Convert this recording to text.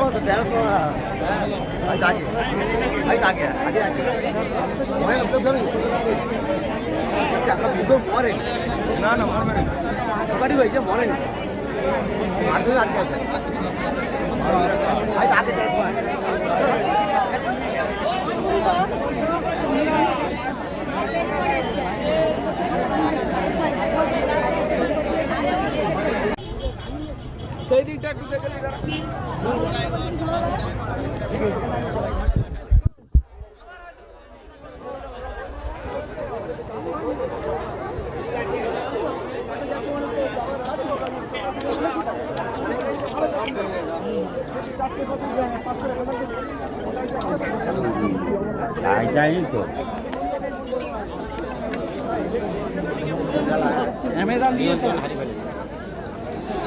আজ আগে আজ আগে আগে আছে মনে তো ধরি আপনার বুদ্ধ মরে না না মারবে না। গাড়ি হয়েছে মরেনি আর ধরে আটকে আছে। আগে সেই যায়নি তো অ্যামাজন দিয়ে তো